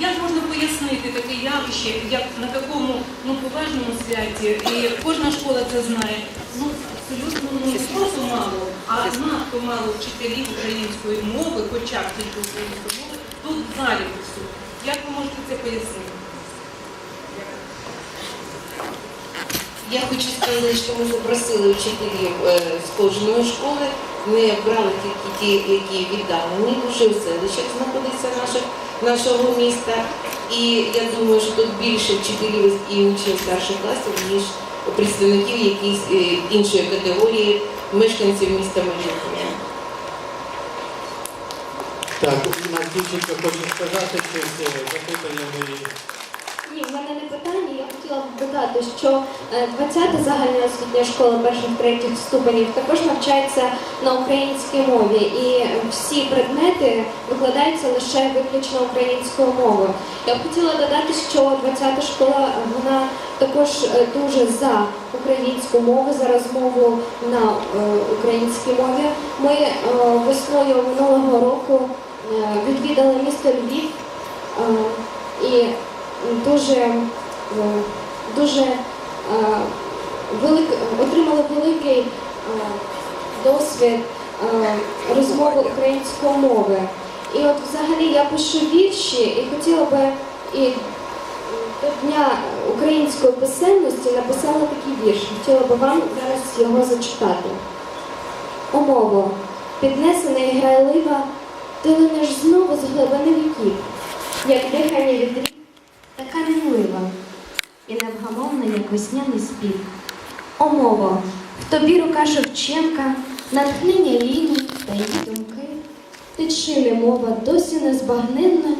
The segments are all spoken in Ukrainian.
Як можна пояснити таке явище, як на такому ну, поважному святі, і кожна школа це знає, ну абсолютно ну, не просто мало, а надто мало вчителів української мови, хоча б тільки української мови, тут в залі присутні. Як ви можете це пояснити? Я хочу сказати, що ми запросили вчителів е, з кожної школи. Ми брали тільки ті, які віддалені, вже в селищах знаходяться наших, нашого міста. І я думаю, що тут більше вчителів і учнів старших класів, ніж представників якоїсь е, іншої категорії мешканців міста Межигір'я. Так, у нас дівчинка хоче сказати щось е, запитання мої. Ні, в мене не питання. Хотіла додати, що е, 20-та загальна освітня школа перших третіх ступенів також навчається на українській мові, і всі предмети викладаються лише виключно українською мовою. Я б хотіла додати, що 20-та школа вона також е, дуже за українську мову, за розмову на е, українській мові. Ми е, весною минулого року е, відвідали місто Львів. е, І дуже, е, дуже е, велик, отримали великий е, досвід е, розмови української мови. І от взагалі я пишу вірші і хотіла би і до Дня української писемності написала такий вірш. Хотіла би вам зараз його зачитати. О мово, піднесена і грайлива, ти линеш знову з глибини віків, як дихання вітрів, така мінлива і невгамовна, як весняний спів. О мово, в тобі рука Шевченка, натхнення ліній та її думки. Ти чили мова досі незбагненна,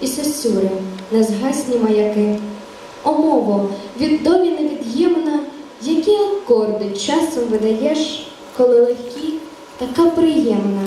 і сосюри незгасні маяки. О мово, від долі невід'ємна, які акорди часом видаєш, коли легкі, така приємна,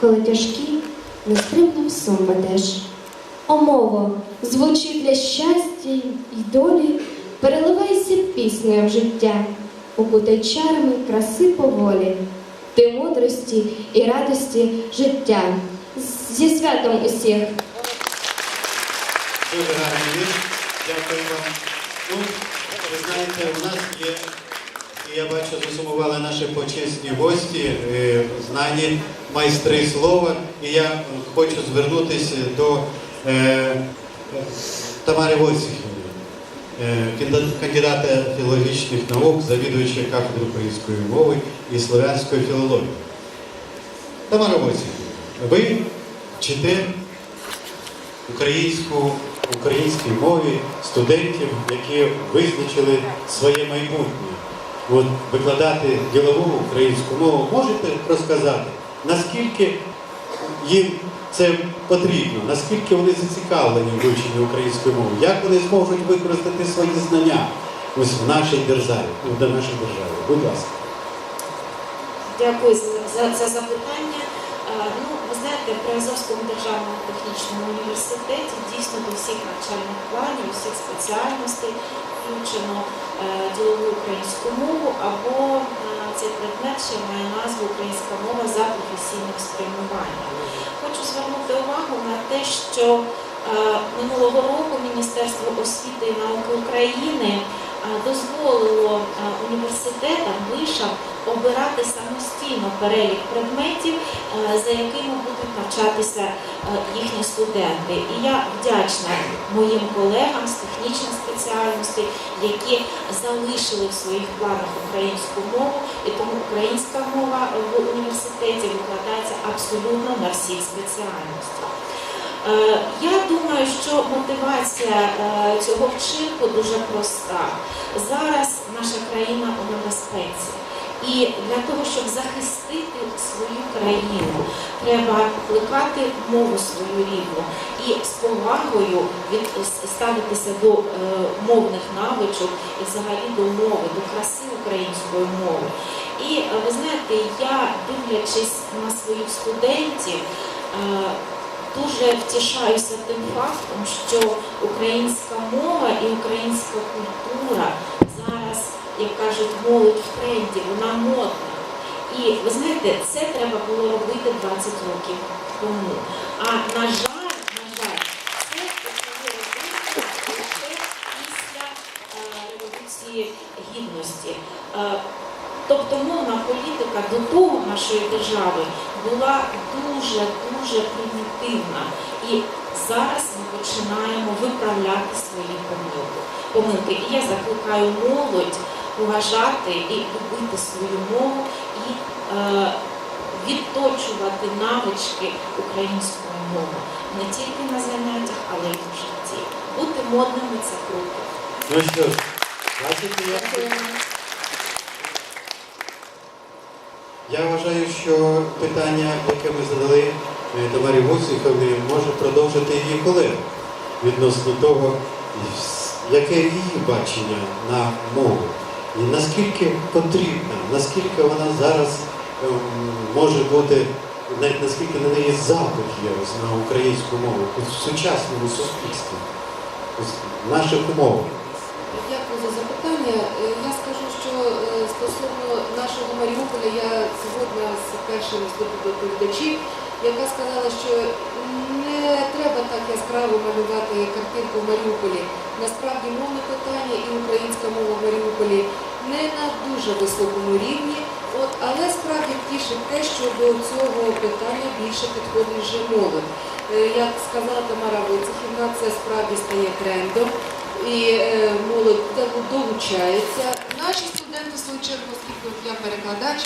коли тяжкі, нестримно в сум ведеш. О мово, звучить для щастя й долі, переливайся піснею в життя, укутай чарами краси поволі, ти мудрості і радості життя. Зі святом усіх! Дуже гарний вірш. Дякую вам. Ну, ви знаєте, у нас є, і я бачу, засумували наші почесні гості, е, знані майстри слова. І я хочу звернутися до е, Тамари кандидат- кандидата філологічних наук, завідувача кафедри української мови і слов'янської філології. Тамара Войцехівна, ви вчите українську, українській мові студентів, які визначили своє майбутнє. От викладати ділову українську мову, можете розказати, наскільки їм це потрібно, наскільки вони зацікавлені в вивченні української мови, як вони зможуть використати свої знання ось в нашій державі, ну, в нашій державі. Будь ласка. Дякую за, за запитання. Ну, ви знаєте, при Азовському державному технічному університеті дійсно до всіх навчальних планів, всіх спеціальностей включено е, ділову українську мову або е, цей предмет ще має назву Українська мова за професійним спрямуванням. Хочу звернути увагу на те, що е, минулого року Міністерство освіти і науки України е, дозволило е, університетам, вишам обирати самостійно перелік предметів, за якими будуть навчатися е, їхні студенти. І я вдячна моїм колегам з технічних спеціальностей, які залишили в своїх планах українську мову, і тому українська мова в університеті викладається абсолютно на всіх спеціальностях. Е, Я думаю, що мотивація е, цього вчинку дуже проста. Зараз наша країна у небезпеці. І для того, щоб захистити свою країну, треба плекати мову свою рідну і з повагою ставитися до е, мовних навичок і взагалі до мови, до краси української мови. І е, ви знаєте, я дивлячись на своїх студентів. е, Дуже втішаюся тим фактом, що українська мова і українська культура як кажуть, молодь в тренді, вона модна. І ви знаєте, це треба було робити 20 років тому. А на жаль, на жаль, це робити лише після е, революції гідності. Е, тобто мовна політика до того нашої держави була дуже-дуже примітивна. І зараз ми починаємо виправляти свої помилки. помилки. І я закликаю молодь поважати і любити свою мову і е, відточувати навички української мови не тільки на заняттях, але й в житті. Бути модними це круто. Ну що ж, бачите, Я вважаю, що питання, яке ми задали е, Тамарі Войцеховні, може продовжити її колега відносно того, яке її бачення на мову. Наскільки потрібна, наскільки вона зараз ем, може бути, навіть наскільки на неї запит є ось на українську мову в сучасному суспільстві, в наших умовах. Дякую за запитання. Е, Я скажу, що е, стосовно нашого Маріуполя, я згодна з першим з доповідачів, яка сказала, що не треба так яскраво малювати картинку в Маріуполі. Насправді мовне питання і українська мова в Маріуполі не на дуже високому рівні. От, але справді тішить те, що до цього питання більше підходить вже молодь. Е, Як сказала Тамара Войцехівна, це справді стає трендом і е, молодь долучається. Наші студенти, в свою чергу, оскільки я перекладач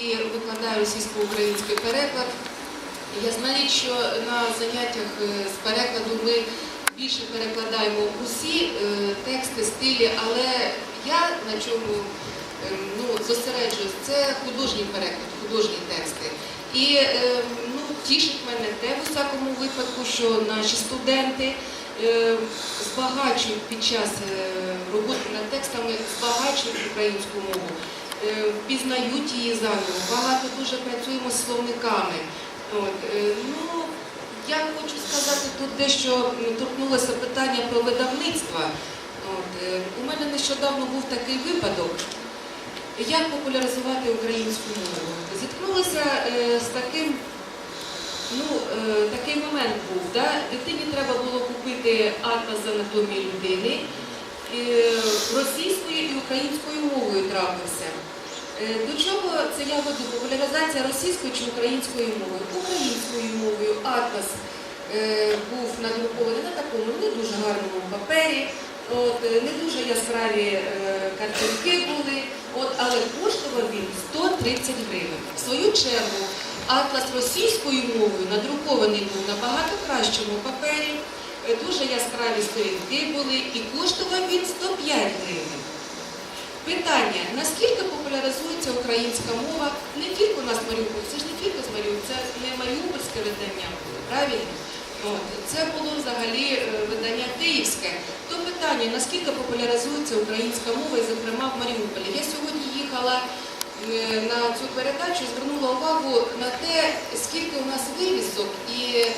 і викладаю російсько-український переклад, я знаю, що на заняттях е, з перекладу ми більше перекладаємо усі е, тексти, стилі, але я на чому е, ну, зосереджуюсь, це художній переклад, художні тексти. І е, ну, тішить мене те в усякому випадку, що наші студенти е, збагачують під час роботи над текстами, збагачують українську мову, пізнають її заново. Багато дуже працюємо з словниками. Е, ну, я хочу сказати тут дещо торкнулося питання про видавництва. От, е, у мене нещодавно був такий випадок. Як популяризувати українську мову? Зіткнулася е, з таким, ну, такий момент був. Да? Дитині треба було купити з анатомії людини. Російською і українською мовою трапився. Е, До чого це я веду? Популяризація російською чи українською мовою? Українською мовою атлас е, був надрукований на такому не дуже гарному папері, от, е, не дуже яскраві картинки були, от, але коштував він 130 гривень. В свою чергу атлас російською мовою надрукований був на багато кращому папері, дуже яскраві сторінки були і коштував він 105 гривень. Питання, наскільки популяризується українська мова не тільки у нас в Маріуполі, це ж не тільки з Маріуполя, це не Маріупольське видання правильно? От. Це було взагалі е, видання київське. То питання, наскільки популяризується українська мова, і зокрема в Маріуполі. Я сьогодні їхала е, на цю передачу, звернула увагу на те, скільки у нас вивісок і е,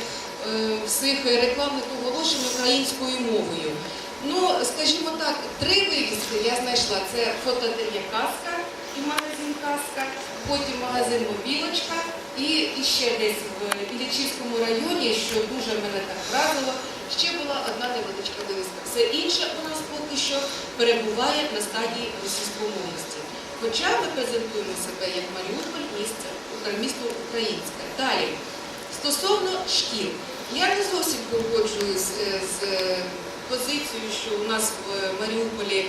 всіх рекламних оголошень українською мовою. Ну, скажімо так, три вивіски я знайшла. Це фотоательє Казка і магазин Казка, потім магазин Мобілочка і, і ще десь в Іллічівському районі, що дуже мене так вразило, ще була одна невеличка вивіска. Все інше у нас поки що перебуває на стадії російськомовності. Хоча ми презентуємо себе як Маріуполь, місце, місто українське. Далі, стосовно шкіл, я не зовсім погоджуюсь е, з е, позицією, що у нас в Маріуполі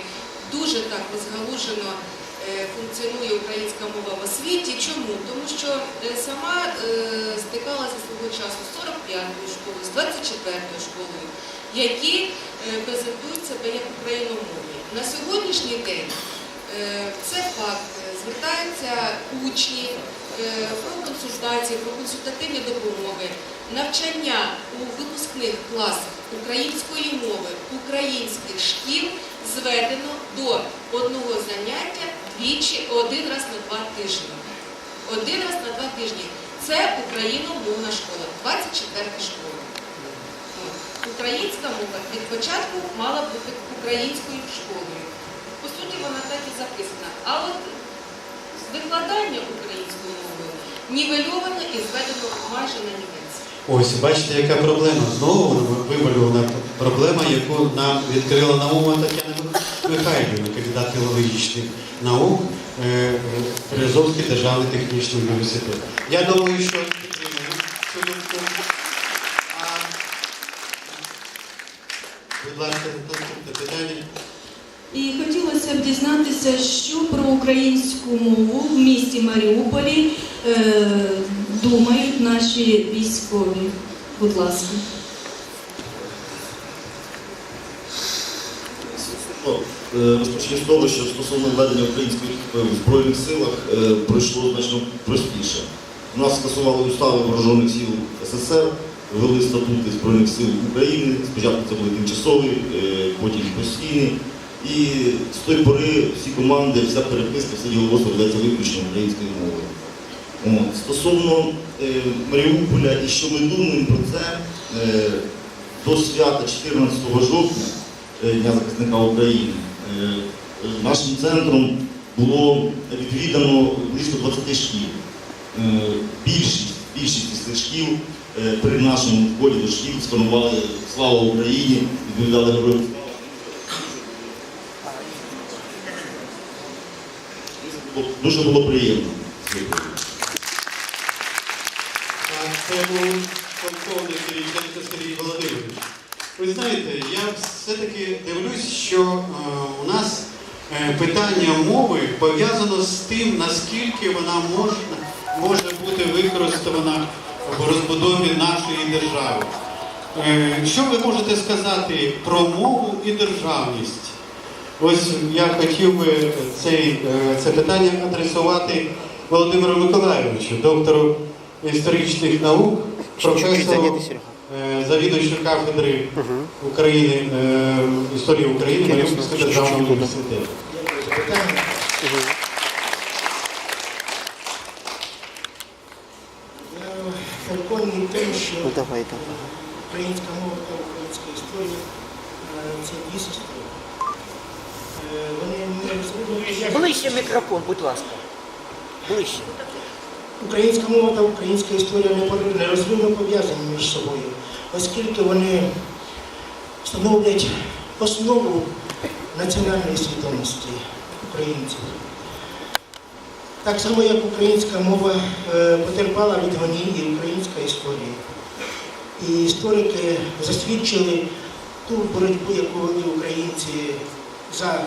дуже так розгалужено е, функціонує українська мова в освіті. Чому? Тому що е, сама е, стикалася свого часу з 45-ю школою, з 24-ю школою, які е, презентують себе як україномовні. На сьогоднішній день е, це факт. Е, Звертаються учні е, про консультації, про консультативні допомоги, навчання у випускних класах української мови українських шкіл зведено до одного заняття двічі один раз на два тижні. Один раз на два тижні. Це україномовна школа, 24 школа. Українська мова від початку мала бути українською школою. По суті, вона так і записана. А от викладання українською мовою нівельовано і зведено майже на німець. Ось, бачите, яка проблема. Знову вибалювана проблема, яку нам відкрила Наумова Тетяна Михайлівна, кандидат філологічних наук, е, е, державний технічний університет. Я думаю, що підтримуємо цю думку. Будь ласка, наступне питання. І хотілося б дізнатися, що про українську мову в місті Маріуполі думають наші військові. Будь ласка. Ну, е, з того, що стосовно введення українських е, в Збройних силах е, пройшло значно простіше. У нас скасували устави Вооружених сил СССР, ввели статути Збройних сил України. Спочатку це були тимчасові, е, потім постійні. І з тої пори всі команди, вся переписка, все діловодство ведеться виключно українською мовою. Стосовно е, Маріуполя і що ми думаємо про це, е, до свята 14 жовтня, е, Дня захисника України, нашим центром було відвідано близько 20 шкіл. Більшість, більшість із цих шкіл при нашому вході до шкіл сканували Слава Україні, відповідали героям. Дуже було приємно. А полковник Каліта Сергій Володимирович. Ви знаєте, я все-таки дивлюсь, що е, у нас е, питання мови пов'язано з тим, наскільки вона можна, може бути використана в розбудові нашої держави. Е, Що ви можете сказати про мову і державність? Ось я хотів би цей, е, це питання адресувати Володимиру Миколайовичу, доктору історичних наук, професору, е, завідувачу кафедри України, е, історії України Маріупольського державного університету. Переконаний тому, що українська мова та українська історія е, це дві сестри. Вони не. Ближче мікрофон, будь ласка. Ближче. Українська мова та українська історія не нерозривно пов'язані між собою, оскільки вони становлять основу національної свідомості українців. Так само, як українська мова е, потерпала від гонінь і українська історія. І історики засвідчили ту боротьбу, яку вели українці за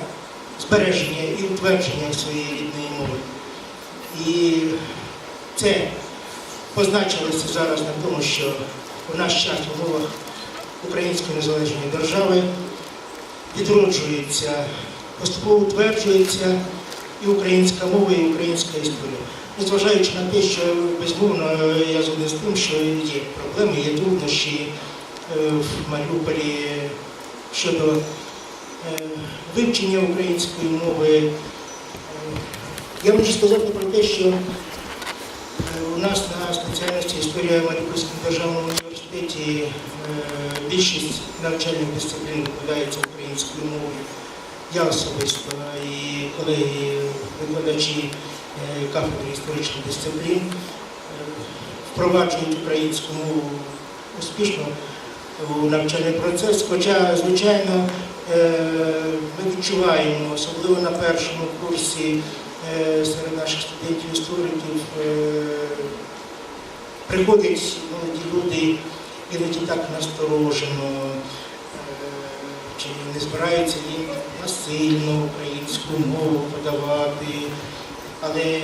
збереження і утвердження своєї рідної мови. І це позначилося зараз на тому, що у наш час в умовах Української незалежної держави відроджується, поступово утверджується і українська мова, і українська історія. Незважаючи на те, що безмовно я згоден з тим, що є проблеми, є труднощі е, в Маріуполі щодо е, вивчення української мови. Е, Я можу сказати про те, що у нас на спеціальності історія в Маріупольському державному університеті е, більшість навчальних дисциплін викладається українською мовою. Я особисто і колеги викладачі е, кафедри історичних дисциплін е, впроваджують українську мову успішно у навчальний процес. Хоча, звичайно, ми відчуваємо, особливо на першому курсі серед наших студентів-істориків, е, приходять молоді люди іноді так насторожено, е, чи не збираються їм насильно українську мову подавати. Але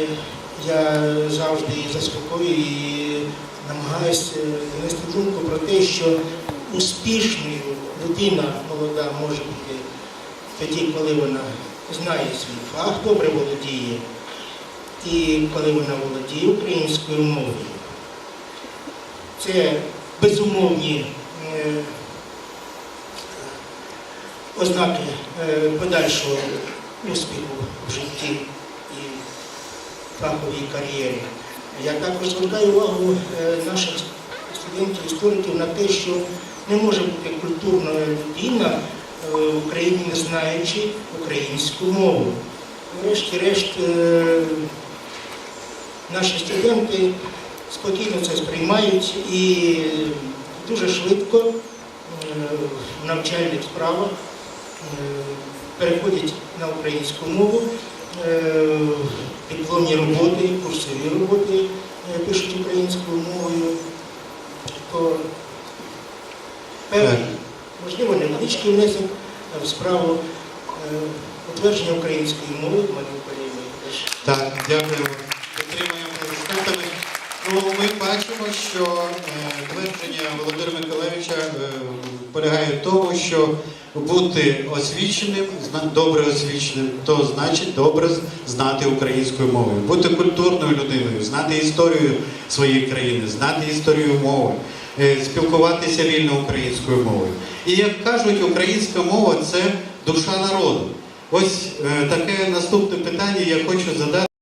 я завжди заспокоюю і намагаюся донести думку про те, що успішною людина молода може бути тоді, коли вона знає свій фах, добре володіє, і коли вона володіє українською мовою. Це безумовні е, ознаки е, подальшого успіху в житті і фаховій кар'єрі. Я також звертаю увагу е, наших студентів, істориків на те, що не може бути культурна людина в Україні, не знаючи українську мову. Врешті-решт, е, наші студенти спокійно це сприймають і дуже швидко е, в навчальних справах е, переходять на українську мову, е, дипломні роботи, курсові роботи е, пишуть українською мовою. То певний, можливо, невеличкий внесок в справу е, утвердження української мови в Маріуполі. Так, дякуємо. Підтримуємо аплодисментами. Ну, ми бачимо, що е, твердження Володимира Миколаївича е, полягає в тому, що бути освіченим, добре освіченим, то значить добре знати українською мовою, бути культурною людиною, знати історію своєї країни, знати історію мови, е, спілкуватися вільно українською мовою. І як кажуть, українська мова це душа народу. Ось е, таке наступне питання я хочу задати.